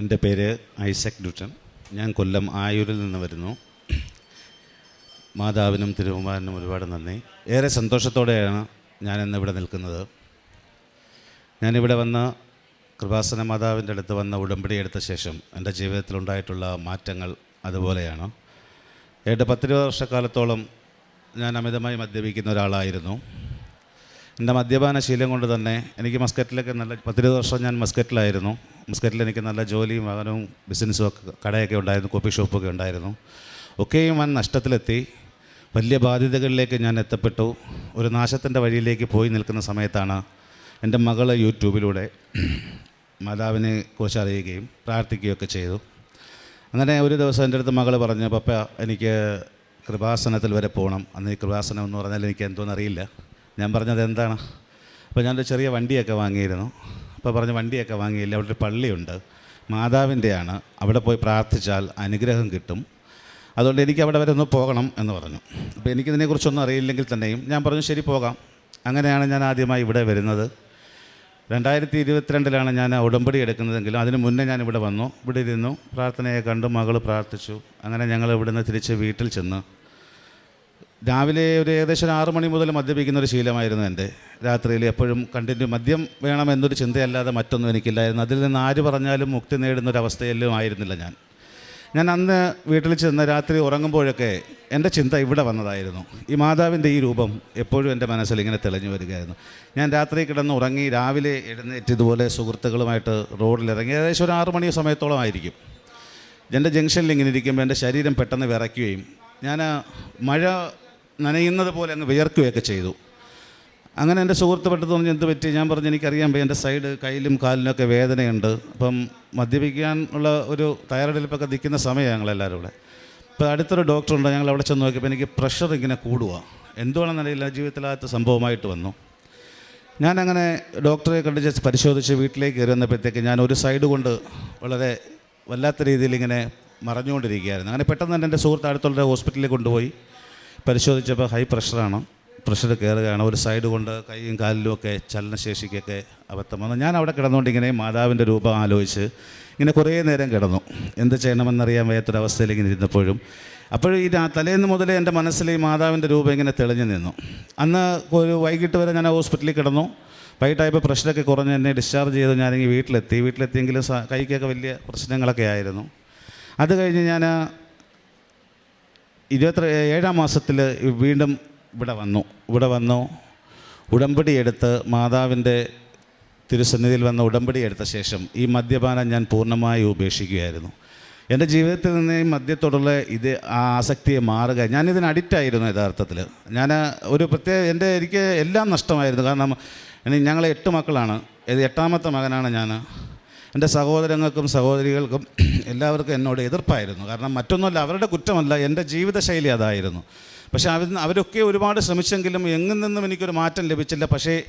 എന്റെ പേര് Isaac Newton ഞാൻ കൊല്ലം ആയൂരിൽ നിന്ന് വരുന്നു. മാതാവിനും തിരുവുമാരനും ഒരുപാട് നന്ദി. ഏറെ സന്തോഷത്തോടെയാണ് ഞാൻ ഇന്ന് ഇവിടെ നിൽക്കുന്നത്. ഞാനിവിടെ വന്ന കൃപാസന മാതാവിന്റെ അടുത്ത് വന്ന ഉടമ്പടി എടുത്ത ശേഷം എന്റെ ജീവിതത്തിലുണ്ടായിട്ടുള്ള മാറ്റങ്ങൾ അതുപോലെയാണ്. ഏട്ട് പത്തിരുപത് വർഷക്കാലത്തോളം ഞാൻ അമിതമായി മദ്യപിക്കുന്ന ഒരാളായിരുന്നു. എന്റെ മദ്യപാന ശീലം കൊണ്ട് തന്നെ എനിക്ക് മസ്കറ്റിലൊക്കെ നല്ല പത്തിരുപത് വർഷം ഞാൻ മസ്കറ്റിലായിരുന്നു. മസ്കറ്റിൽ എനിക്ക് നല്ല ജോലിയും വാഹനവും ബിസിനസ്സും ഒക്കെ കടയൊക്കെ ഉണ്ടായിരുന്നു കോഫി ഷോപ്പൊക്കെ ഉണ്ടായിരുന്നു. ഒക്കെയും വൻ നഷ്ടത്തിലെത്തി. വലിയ ബാധ്യതകളിലേക്ക് ഞാൻ എത്തപ്പെട്ടു. ഒരു നാശത്തിന്റെ വഴിയിലേക്ക് പോയി നിൽക്കുന്ന സമയത്താണ് എന്റെ മകൾ യൂട്യൂബിലൂടെ മാതാവിനെ കുറിച്ച് അറിയുകയും പ്രാർത്ഥിക്കുകയൊക്കെ ചെയ്തു. അങ്ങനെ ഒരു ദിവസം എന്റെ അടുത്ത് മകൾ പറഞ്ഞു പപ്പ എനിക്ക് കൃപാസനത്തിൽ വരെ പോകണം. അന്ന് ഈ കൃപാസനം എന്ന് പറഞ്ഞാൽ എനിക്ക് എന്തോന്ന് അറിയില്ല. ഞാൻ പറഞ്ഞത് എന്താണ്? അപ്പോൾ ഞാനൊരു ചെറിയ വണ്ടിയൊക്കെ വാങ്ങിയിരുന്നു. അപ്പോൾ പറഞ്ഞ വണ്ടിയൊക്കെ വാങ്ങിയില്ല അവിടെ ഒരു പള്ളിയുണ്ട്. മാതാവിന്റെയാണ്. അവിടെ പോയി പ്രാർത്ഥിച്ചാൽ അനുഗ്രഹം കിട്ടും. അതുകൊണ്ട് എനിക്ക് അവിടെ വരെ ഒന്ന് പോകണം എന്ന് പറഞ്ഞു. അപ്പോൾ എനിക്കിതിനെക്കുറിച്ചൊന്നും അറിയില്ലെങ്കിൽ തന്നെയും ഞാൻ പറഞ്ഞു ശരി പോകാം. അങ്ങനെയാണ് ഞാൻ ആദ്യമായി ഇവിടെ വരുന്നത്. രണ്ടായിരത്തി ഇരുപത്തിരണ്ടിലാണ് ഞാൻ ഉടമ്പടി എടുക്കുന്നതെങ്കിലും അതിന് മുന്നേ ഞാൻ ഇവിടെ വന്നു. ഇവിടെ ഇരുന്നു പ്രാർത്ഥനയെ കണ്ടു മകൾ പ്രാർത്ഥിച്ചു. അങ്ങനെ ഞങ്ങൾ ഇവിടുന്ന് തിരിച്ച് വീട്ടിൽ ചെന്ന് രാവിലെ ഒരു ഏകദേശം ഒരു ആറ് മണി മുതൽ മദ്യപിക്കുന്ന ഒരു ശീലമായിരുന്നു എന്റെ. രാത്രിയിൽ എപ്പോഴും കണ്ടിന്യൂ മദ്യം വേണമെന്നൊരു ചിന്തയല്ലാതെ മറ്റൊന്നും എനിക്കില്ലായിരുന്നു. അതിൽ നിന്ന് ആര് പറഞ്ഞാലും മുക്തി നേടുന്ന ഒരു ആയിരുന്നില്ല ഞാൻ. ഞാൻ അന്ന് വീട്ടിൽ ചെന്ന് രാത്രി ഉറങ്ങുമ്പോഴൊക്കെ എന്റെ ചിന്ത ഇവിടെ വന്നതായിരുന്നു. ഈ മാതാവിന്റെ ഈ രൂപം എപ്പോഴും എന്റെ മനസ്സിൽ ഇങ്ങനെ തെളിഞ്ഞു വരികയായിരുന്നു. ഞാൻ രാത്രി കിടന്ന് ഉറങ്ങി രാവിലെ എഴുന്നേറ്റ് ഇതുപോലെ സുഹൃത്തുക്കളുമായിട്ട് റോഡിലിറങ്ങി ഏകദേശം ഒരു ആറു മണി സമയത്തോളം ആയിരിക്കും. എന്റെ ജംഗ്ഷനിൽ ഇങ്ങനെ ഇരിക്കുമ്പോൾ എന്റെ ശരീരം പെട്ടെന്ന് വിറയ്ക്കുകയും ഞാൻ മഴ നനയുന്നത് പോലെ അങ്ങ് വിയർക്കുകയൊക്കെ ചെയ്തു. അങ്ങനെ എന്റെ സുഹൃത്ത് പെട്ടെന്ന് പറഞ്ഞ് എന്ത് പറ്റി? ഞാൻ പറഞ്ഞു എനിക്കറിയാൻ എന്റെ സൈഡ് കയ്യിലും കാലിനൊക്കെ വേദനയുണ്ട്. അപ്പം മദ്യപിക്കാൻ ഉള്ള ഒരു തയ്യാറെടുപ്പൊക്കെ നിൽക്കുന്ന സമയമാണ് ഞങ്ങളെല്ലാവരും ഇവിടെ. ഇപ്പോൾ അടുത്തൊരു ഡോക്ടറുണ്ട് ഞങ്ങൾ അവിടെ ചെന്ന് നോക്കിയപ്പോൾ എനിക്ക് പ്രഷർ ഇങ്ങനെ കൂടുക എന്തുവാണെന്നറിയില്ല ജീവിതത്തിലാത്ത സംഭവമായിട്ട് വന്നു. ഞാനങ്ങനെ ഡോക്ടറെ കണ്ട് പരിശോധിച്ച് വീട്ടിലേക്ക് കയറി വന്നപ്പോഴത്തേക്ക് ഞാൻ ഒരു സൈഡ് കൊണ്ട് വളരെ വല്ലാത്ത രീതിയിൽ ഇങ്ങനെ മറഞ്ഞുകൊണ്ടിരിക്കുകയായിരുന്നു. അങ്ങനെ പെട്ടെന്ന് തന്നെ എന്റെ സുഹൃത്ത് അടുത്തുള്ള ഹോസ്പിറ്റലിൽ കൊണ്ടുപോയി. പരിശോധിച്ചപ്പോൾ ഹൈ പ്രഷറാണ് പ്രഷർ കയറുകയാണ് ഒരു സൈഡ് കൊണ്ട് കൈയും കാലിലും ഒക്കെ ചലനശേഷിക്കൊക്കെ അബദ്ധം വന്നു. ഞാൻ അവിടെ കിടന്നുകൊണ്ട് ഇങ്ങനെ മാതാവിന്റെ രൂപം ആലോചിച്ച് ഇങ്ങനെ കുറേ നേരം കിടന്നു. എന്ത് ചെയ്യണമെന്നറിയാൻ വയ്യാത്തൊരവസ്ഥയിൽ ഇരുന്നപ്പോഴും. അപ്പോൾ ഈ തലേന്ന് മുതലേ എന്റെ മനസ്സിൽ ഈ മാതാവിന്റെ രൂപം ഇങ്ങനെ തെളിഞ്ഞു നിന്നു. അന്ന് ഒരു വൈകിട്ട് വരെ ഞാൻ ഹോസ്പിറ്റലിൽ കിടന്നു. വൈകിട്ടായപ്പോൾ പ്രഷറൊക്കെ കുറഞ്ഞ് എന്നെ ഡിസ്ചാർജ് ചെയ്ത്. ഞാനിങ്ങനെ വീട്ടിലെത്തി. വീട്ടിലെത്തിയെങ്കിലും കൈക്കൊക്കെ വലിയ പ്രശ്നങ്ങളൊക്കെ ആയിരുന്നു. അത് കഴിഞ്ഞ് ഞാൻ ഇരുപത്തി ഏഴാം മാസത്തിൽ വീണ്ടും ഇവിടെ വന്നു. ഇവിടെ വന്നു ഉടമ്പടി എടുത്ത് മാതാവിന്റെ തിരുസന്നിധിയിൽ വന്ന ഉടമ്പടി എടുത്ത ശേഷം ഈ മദ്യപാനം ഞാൻ പൂർണമായി ഉപേക്ഷിക്കുകയായിരുന്നു. എന്റെ ജീവിതത്തിൽ നിന്ന് ഈ മദ്യത്തോടുള്ള ഇത് ആ ആസക്തിയെ മാറുക ഞാനിതിന് അഡിക്റ്റായിരുന്നു യഥാർത്ഥത്തിൽ. ഞാൻ ഒരു പ്രത്യേക എന്റെ എനിക്ക് എല്ലാം നഷ്ടമായിരുന്നു. കാരണം ഞങ്ങൾ എട്ട് മക്കളാണ്. എട്ടാമത്തെ മകനാണ് ഞാൻ എന്റെ സഹോദരങ്ങൾക്കും സഹോദരികൾക്കും എല്ലാവർക്കും എന്നോട് എതിർപ്പായിരുന്നു. കാരണം മറ്റൊന്നുമല്ല അവരുടെ കുറ്റമല്ല എന്റെ ജീവിതശൈലി അതായിരുന്നു. പക്ഷേ അവർ അവരൊക്കെ ഒരുപാട് ശ്രമിച്ചെങ്കിലും എങ്ങും നിന്നും എനിക്കൊരു മാറ്റം ലഭിച്ചില്ല. പക്ഷേ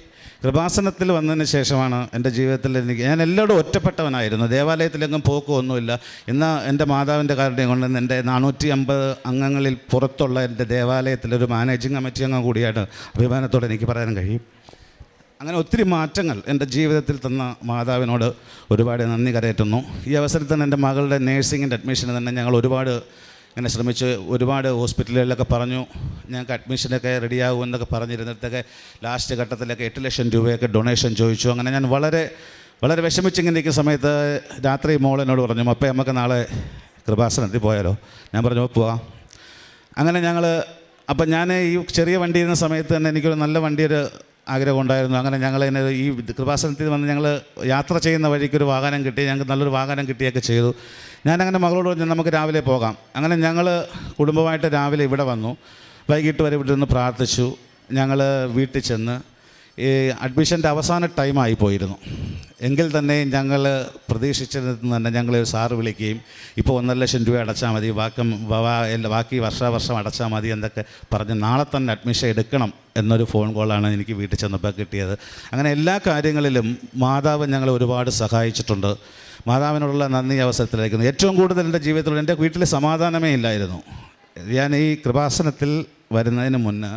കൃപാസനത്തിൽ വന്നതിന് ശേഷമാണ് എന്റെ ജീവിതത്തിൽ എനിക്ക് ഞാൻ എല്ലാവരും ഒറ്റപ്പെട്ടവനായിരുന്നു. ദേവാലയത്തിലെങ്ങും പോക്കുമൊന്നുമില്ല എന്നാൽ എന്റെ മാതാവിന്റെ കാരുണ്യം കൊണ്ട് ഇന്ന് എന്റെ നാനൂറ്റി അമ്പത് അംഗങ്ങളിൽ പുറത്തുള്ള എന്റെ ദേവാലയത്തിലൊരു മാനേജിങ് കമ്മിറ്റി അംഗം കൂടിയാണ് അഭിമാനത്തോടെ എനിക്ക് പറയാൻ കഴിയും. അങ്ങനെ ഒത്തിരി മാറ്റങ്ങൾ എന്റെ ജീവിതത്തിൽ തന്ന മാതാവിനോട് ഒരുപാട് നന്ദി കരയറ്റുന്നു. ഈ അവസരത്തിൽ തന്നെ എന്റെ മകളുടെ നേഴ്സിങ്ങിന്റെ അഡ്മിഷന് തന്നെ ഞങ്ങൾ ഒരുപാട് ഇങ്ങനെ ശ്രമിച്ച് ഒരുപാട് ഹോസ്പിറ്റലുകളിലൊക്കെ പറഞ്ഞു. ഞങ്ങൾക്ക് അഡ്മിഷനൊക്കെ റെഡിയാകും എന്നൊക്കെ പറഞ്ഞിരുന്നിടത്തൊക്കെ ലാസ്റ്റ് ഘട്ടത്തിലൊക്കെ എട്ട് ലക്ഷം രൂപയൊക്കെ ഡൊണേഷൻ ചോദിച്ചു. അങ്ങനെ ഞാൻ വളരെ വളരെ വിഷമിച്ചിങ്ങനെ ഇരിക്കുന്ന സമയത്ത് രാത്രി മോൾ എന്നോട് പറഞ്ഞു അപ്പേ നമുക്ക് നാളെ കൃപാസനത്തിൽ പോയാലോ? ഞാൻ പറഞ്ഞു "ഓ, പോവാം. അങ്ങനെ ഞങ്ങൾ അപ്പം ഞാൻ ഈ ചെറിയ വണ്ടി ഇരുന്ന സമയത്ത് തന്നെ എനിക്കൊരു നല്ല വണ്ടിയൊരു ആഗ്രഹം ഉണ്ടായിരുന്നു അങ്ങനെ ഞങ്ങൾ ഇങ്ങനെ ഈ കൃപാസനത്തിൽ വന്ന് ഞങ്ങൾ യാത്ര ചെയ്യുന്ന വഴിക്ക് ഒരു വാഹനം കിട്ടി ഞങ്ങൾക്ക് നല്ലൊരു വാഹനം കിട്ടിയൊക്കെ ചെയ്തു. ഞാനങ്ങനെ മകളോട് പറഞ്ഞു നമുക്ക് രാവിലെ പോകാം. അങ്ങനെ ഞങ്ങൾ കുടുംബമായിട്ട് രാവിലെ ഇവിടെ വന്നു. വൈകിട്ട് വരെ ഇവിടെ നിന്ന് പ്രാർത്ഥിച്ചു. ഞങ്ങൾ വീട്ടിൽ ചെന്ന് ഈ അഡ്മിഷന്റെ അവസാന ടൈമായി പോയിരുന്നു. എങ്കിൽ തന്നെ ഞങ്ങൾ പ്രതീക്ഷിച്ചതിൽ നിന്ന് തന്നെ ഞങ്ങൾ സാറ് വിളിക്കുകയും ഇപ്പോൾ ഒന്നര ലക്ഷം രൂപ അടച്ചാൽ മതി ബാക്കി ബാക്കി വർഷാവർഷം അടച്ചാൽ മതി എന്നൊക്കെ പറഞ്ഞ് നാളെ തന്നെ അഡ്മിഷൻ എടുക്കണം എന്നൊരു ഫോൺ കോളാണ് എനിക്ക് വീട്ടിൽ ചെന്നപ്പോൾ കിട്ടിയത്. അങ്ങനെ എല്ലാ കാര്യങ്ങളിലും മാതാവ് ഞങ്ങളെ ഒരുപാട് സഹായിച്ചിട്ടുണ്ട്. മാതാവിനോടുള്ള നന്ദി അവസരത്തിലായിരിക്കുന്നു ഏറ്റവും കൂടുതൽ എന്റെ ജീവിതത്തിൽ എന്റെ വീട്ടിൽ സമാധാനമേ ഇല്ലായിരുന്നു. ഞാൻ ഈ കൃപാസനത്തിൽ വരുന്നതിന് മുന്നേ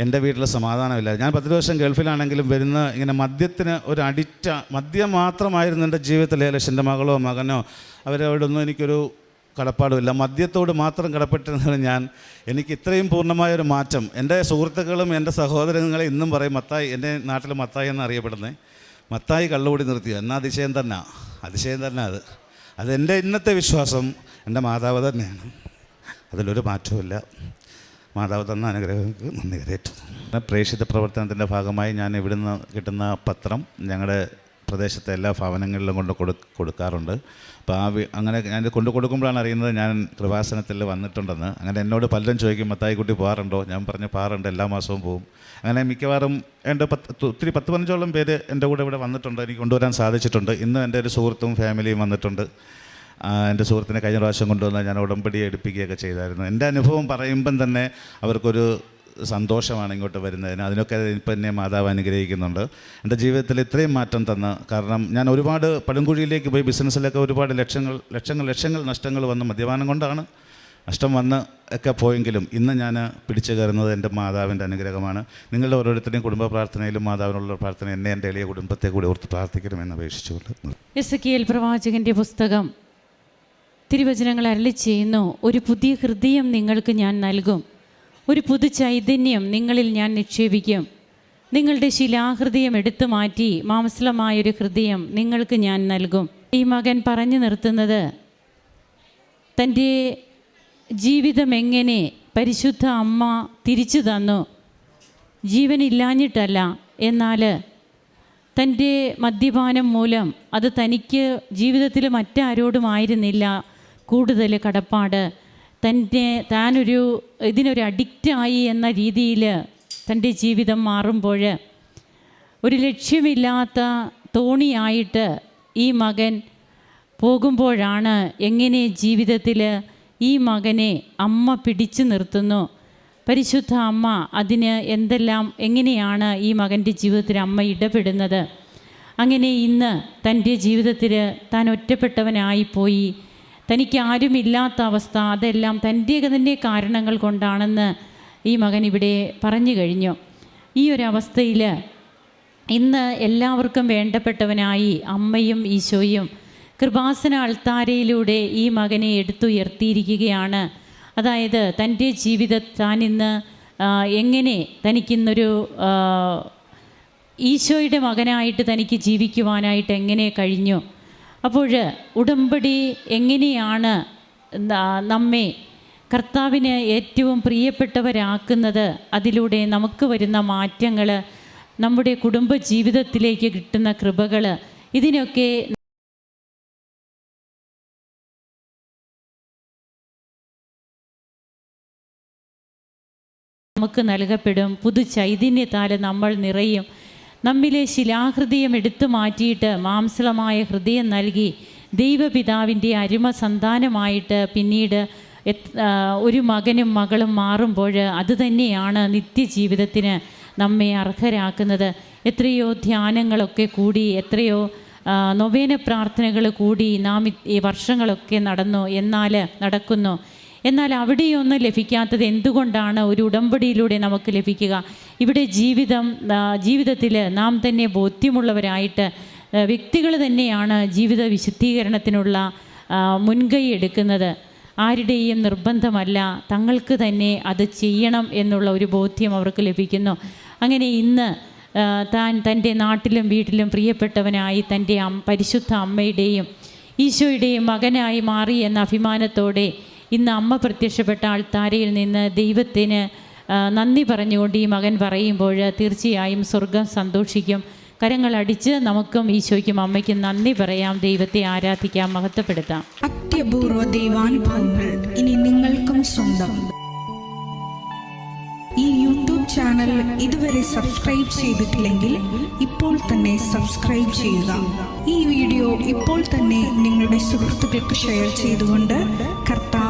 എന്റെ വീട്ടിൽ സമാധാനമില്ല. ഞാൻ പത്ത് ദിവസം ഗൾഫിലാണെങ്കിലും വരുന്ന ഇങ്ങനെ മദ്യത്തിന് ഒരു അഡിക്റ്റ മദ്യം മാത്രമായിരുന്നു എന്റെ ജീവിതത്തിൽ ഏകദേശം എന്റെ മകളോ മകനോ. അവരോടൊന്നും എനിക്കൊരു കടപ്പാടുമില്ല. മദ്യത്തോട് മാത്രം കടപ്പെട്ടിരുന്നത് ഞാൻ. എനിക്ക് ഇത്രയും പൂർണമായൊരു മാറ്റം. എന്റെ സുഹൃത്തുക്കളും എന്റെ സഹോദരങ്ങളെ ഇന്നും പറയും മത്തായി എന്റെ നാട്ടിൽ മത്തായി എന്ന് അറിയപ്പെടുന്നത് മത്തായി കള്ളുകൂടി നിർത്തി എന്നാൽ അതിശയം തന്നെ. അതിശയം തന്നെ അത്. അതെന്റെ ഇന്നത്തെ വിശ്വാസം. എന്റെ മാതാവ് തന്നെയാണ്. അതിലൊരു മാറ്റവുമില്ല. മാതാവ് തന്ന അനുഗ്രഹങ്ങൾക്ക് നന്ദി കരേറ്റു. പ്രേക്ഷിത പ്രവർത്തനത്തിന്റെ ഭാഗമായി ഞാൻ ഇവിടുന്ന് കിട്ടുന്ന പത്രം ഞങ്ങളുടെ പ്രദേശത്തെ എല്ലാ ഭവനങ്ങളിലും കൊണ്ട് കൊടു കൊടുക്കാറുണ്ട്. അപ്പോൾ ആ അങ്ങനെ ഞാൻ കൊണ്ടു കൊടുക്കുമ്പോഴാണ് അറിയുന്നത് ഞാൻ കൃപാസനത്തിൽ വന്നിട്ടുണ്ടെന്ന്. അങ്ങനെ എന്നോട് പലരും ചോദിക്കും മത്തായിക്കുട്ടി പോകാറുണ്ടോ? ഞാൻ പറഞ്ഞ് പോകാറുണ്ട് എല്ലാ മാസവും പോവും. അങ്ങനെ മിക്കവാറും എന്റെ പത്ത് ഒത്തിരി പത്ത് പതിനഞ്ചോളം പേര് എന്റെ കൂടെ ഇവിടെ വന്നിട്ടുണ്ട്. എനിക്ക് കൊണ്ടുവരാൻ സാധിച്ചിട്ടുണ്ട്. ഇന്ന് എന്റെ ഒരു സുഹൃത്തും ഫാമിലിയും വന്നിട്ടുണ്ട്. എന്റെ സുഹൃത്തിനെ കഴിഞ്ഞ പ്രാവശ്യം കൊണ്ടുവന്ന് ഞാൻ ഉടമ്പടി എടുപ്പിക്കുകയൊക്കെ ചെയ്തായിരുന്നു. എന്റെ അനുഭവം പറയുമ്പം തന്നെ അവർക്കൊരു സന്തോഷമാണ് ഇങ്ങോട്ട് വരുന്നതിന്. അതിനൊക്കെ ഇപ്പം എന്നെ മാതാവ് അനുഗ്രഹിക്കുന്നുണ്ട്. എന്റെ ജീവിതത്തിൽ ഇത്രയും മാറ്റം തന്ന് കാരണം ഞാൻ ഒരുപാട് പടുംകുഴിയിലേക്ക് പോയി ബിസിനസ്സിലൊക്കെ ഒരുപാട് ലക്ഷങ്ങൾ ലക്ഷങ്ങൾ ലക്ഷങ്ങൾ നഷ്ടങ്ങൾ വന്ന് മദ്യപാനം കൊണ്ടാണ് നഷ്ടം വന്ന് ഒക്കെ പോയെങ്കിലും ഇന്ന് ഞാൻ പിടിച്ചു കയറുന്നത് എന്റെ മാതാവിന്റെ അനുഗ്രഹമാണ്. നിങ്ങളുടെ ഓരോരുത്തരുടെയും കുടുംബ പ്രാർത്ഥനയിലും മാതാവിനുള്ള പ്രാർത്ഥന എന്നെ എന്റെ എളിയ കുടുംബത്തെ കൂടി ഓർത്ത് പ്രാർത്ഥിക്കണമെന്ന് അപേക്ഷിച്ചുകൊണ്ട്. എസ് കെ എൽ പ്രവാചകന്റെ പുസ്തകം തിരുവചനങ്ങൾ അരളി ചെയ്യുന്നു. ഒരു പുതിയ ഹൃദയം നിങ്ങൾക്ക് ഞാൻ നൽകും. ഒരു പുതു ചൈതന്യം നിങ്ങളിൽ ഞാൻ നിക്ഷേപിക്കും. നിങ്ങളുടെ ശിലാഹൃദയം എടുത്തു മാറ്റി മാംസലമായൊരു ഹൃദയം നിങ്ങൾക്ക് ഞാൻ നൽകും. ഈ മകൻ പറഞ്ഞു നിർത്തുന്നത് തന്റെ ജീവിതം എങ്ങനെ പരിശുദ്ധ അമ്മ തിരിച്ചു തന്നു? ജീവനില്ലാഞ്ഞിട്ടല്ല. എന്നാൽ തന്റെ മദ്യപാനം മൂലം അത് തനിക്ക് ജീവിതത്തിൽ മറ്റാരോടുമായിരുന്നില്ല കൂടുതൽ കടപ്പാട്. തന്റെ താനൊരു ഇതിനൊരു അഡിക്റ്റായി എന്ന രീതിയിൽ തന്റെ ജീവിതം മാറുമ്പോൾ ഒരു ലക്ഷ്യമില്ലാത്ത തോണിയായിട്ട് ഈ മകൻ പോകുമ്പോഴാണ് എങ്ങനെ ജീവിതത്തിൽ ഈ മകനെ അമ്മ പിടിച്ചു നിർത്തുന്നു. പരിശുദ്ധ അമ്മ അതിന് എന്തെല്ലാം എങ്ങനെയാണ് ഈ മകന്റെ ജീവിതത്തിൽ അമ്മ ഇടപെടുന്നത്? അങ്ങനെ ഇന്ന് തന്റെ ജീവിതത്തിൽ താൻ ഒറ്റപ്പെട്ടവനായിപ്പോയി തനിക്ക് ആരുമില്ലാത്ത അവസ്ഥ അതെല്ലാം തന്റെ തന്നെ കാരണങ്ങൾ കൊണ്ടാണെന്ന് ഈ മകൻ ഇവിടെ പറഞ്ഞു കഴിഞ്ഞു. ഈ ഒരു അവസ്ഥയിൽ ഇന്ന് എല്ലാവർക്കും വേണ്ടപ്പെട്ടവനായി അമ്മയും ഈശോയും കൃപാസന അൾത്താരയിലൂടെ ഈ മകനെ എടുത്തുയർത്തിയിരിക്കുകയാണ്. അതായത് തന്റെ ജീവിത താൻ ഇന്ന് എങ്ങനെ തനിക്കിന്നൊരു ഈശോയുടെ മകനായിട്ട് തനിക്ക് ജീവിക്കുവാനായിട്ട് എങ്ങനെ കഴിഞ്ഞു? അപ്പോൾ ഉടമ്പടി എങ്ങനെയാണ് നമ്മെ കർത്താവിന് ഏറ്റവും പ്രിയപ്പെട്ടവരാക്കുന്നത്? അതിലൂടെ നമുക്ക് വരുന്ന മാറ്റങ്ങൾ നമ്മുടെ കുടുംബ ജീവിതത്തിലേക്ക് കിട്ടുന്ന കൃപകൾ ഇതിനൊക്കെ നമുക്ക് നൽകപ്പെടും. പുതു ചൈതന്യത്താൽ നമ്മൾ നിറയും. നമ്മിലെ ശിലാഹൃദയം എടുത്തു മാറ്റിയിട്ട് മാംസളമായ ഹൃദയം നൽകി ദൈവപിതാവിന്റെ അരുമ സന്താനമായിട്ട് പിന്നീട് ഒരു മകനും മകളും മാറുമ്പോൾ അതുതന്നെയാണ് നിത്യജീവിതത്തിന് നമ്മെ അർഹരാക്കുന്നത്. എത്രയോ ധ്യാനങ്ങളൊക്കെ കൂടി എത്രയോ നൊവേന പ്രാർത്ഥനകൾ കൂടി നാം ഈ വർഷങ്ങളൊക്കെ നടന്നു എന്നാൽ നടക്കുന്നു. എന്നാൽ അവിടെയൊന്നും ലഭിക്കാത്തത് എന്തുകൊണ്ടാണ് ഒരു ഉടമ്പടിയിലൂടെ നമുക്ക് ലഭിക്കുക? ഇവിടെ ജീവിതം ജീവിതത്തിൽ നാം തന്നെ ബോധ്യമുള്ളവരായിട്ട് വ്യക്തികൾ തന്നെയാണ് ജീവിത വിശുദ്ധീകരണത്തിനുള്ള മുൻകൈ എടുക്കുന്നത്. ആരുടെയും നിർബന്ധമല്ല. തങ്ങൾക്ക് തന്നെ അത് ചെയ്യണം എന്നുള്ള ഒരു ബോധ്യം അവർക്ക് ലഭിക്കുന്നു. അങ്ങനെ ഇന്ന് താൻ തന്റെ നാട്ടിലും വീട്ടിലും പ്രിയപ്പെട്ടവനായി തന്റെ പരിശുദ്ധ അമ്മയുടെയും ഈശോയുടെയും മകനായി മാറി എന്ന അഭിമാനത്തോടെ ഇന്ന് അമ്മ പ്രത്യക്ഷപ്പെട്ട ആൾത്താരയിൽ നിന്ന് ദൈവത്തിന് നന്ദി പറഞ്ഞുകൊണ്ട് ഈ മകൻ പറയുമ്പോൾ തീർച്ചയായും സ്വർഗം സന്തോഷിക്കും. കരങ്ങളടിച്ച് നമുക്കും ഈശോയ്ക്കും അമ്മയ്ക്കും നന്ദി പറയാം. ദൈവത്തെ ആരാധിക്കാം മഹത്വപ്പെടുത്താം. അത്യപൂർവ ദൈവാനുഭവങ്ങൾ ഇനി നിങ്ങൾക്കും സ്വന്തം. ഈ യൂട്യൂബ് ചാനൽ ഇതുവരെ സബ്സ്ക്രൈബ് ചെയ്തിട്ടില്ലെങ്കിൽ ഇപ്പോൾ തന്നെ സബ്സ്ക്രൈബ് ചെയ്യുക. ഈ വീഡിയോ ഇപ്പോൾ തന്നെ നിങ്ങളുടെ സുഹൃത്തുക്കൾക്ക് ഷെയർ ചെയ്തുകൊണ്ട്